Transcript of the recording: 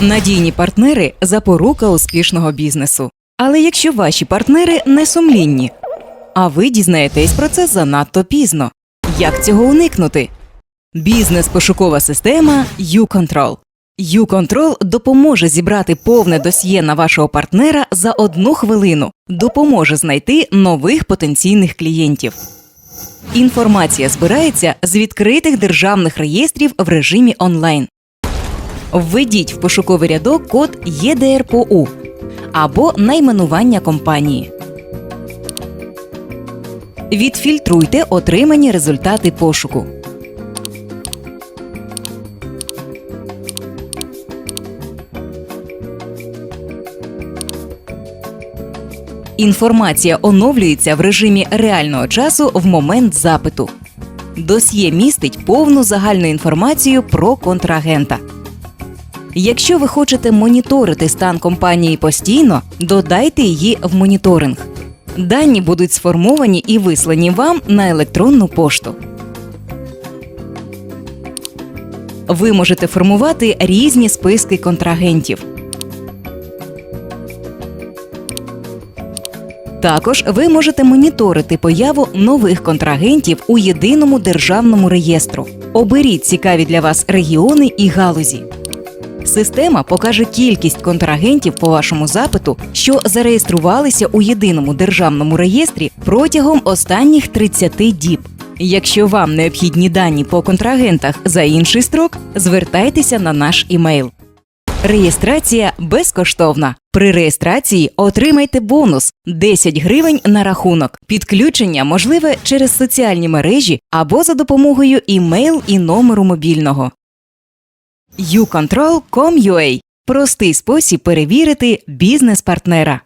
Надійні партнери запорука успішного бізнесу. Але якщо ваші партнери не сумлінні, а ви дізнаєтесь про це занадто пізно. Як цього уникнути? Бізнес-пошукова система U-Control. U-Control допоможе зібрати повне досьє на вашого партнера за одну хвилину, допоможе знайти нових потенційних клієнтів. Інформація збирається з відкритих державних реєстрів в режимі онлайн. Введіть в пошуковий рядок код ЄДРПОУ або найменування компанії. Відфільтруйте отримані результати пошуку. Інформація оновлюється в режимі реального часу в момент запиту. Досьє містить повну загальну інформацію про контрагента. Якщо ви хочете моніторити стан компанії постійно, додайте її в моніторинг. Дані будуть сформовані і вислані вам на електронну пошту. Ви можете формувати різні списки контрагентів. Також ви можете моніторити появу нових контрагентів у єдиному державному реєстру. Оберіть цікаві для вас регіони і галузі. Система покаже кількість контрагентів по вашому запиту, що зареєструвалися у єдиному державному реєстрі протягом останніх 30 діб. Якщо вам необхідні дані по контрагентах за інший строк, звертайтеся на наш імейл. Реєстрація безкоштовна. При реєстрації отримайте бонус 10 гривень на рахунок. Підключення можливе через соціальні мережі або за допомогою імейл і номеру мобільного. ucontrol.com.ua – простий спосіб перевірити бізнес партнера.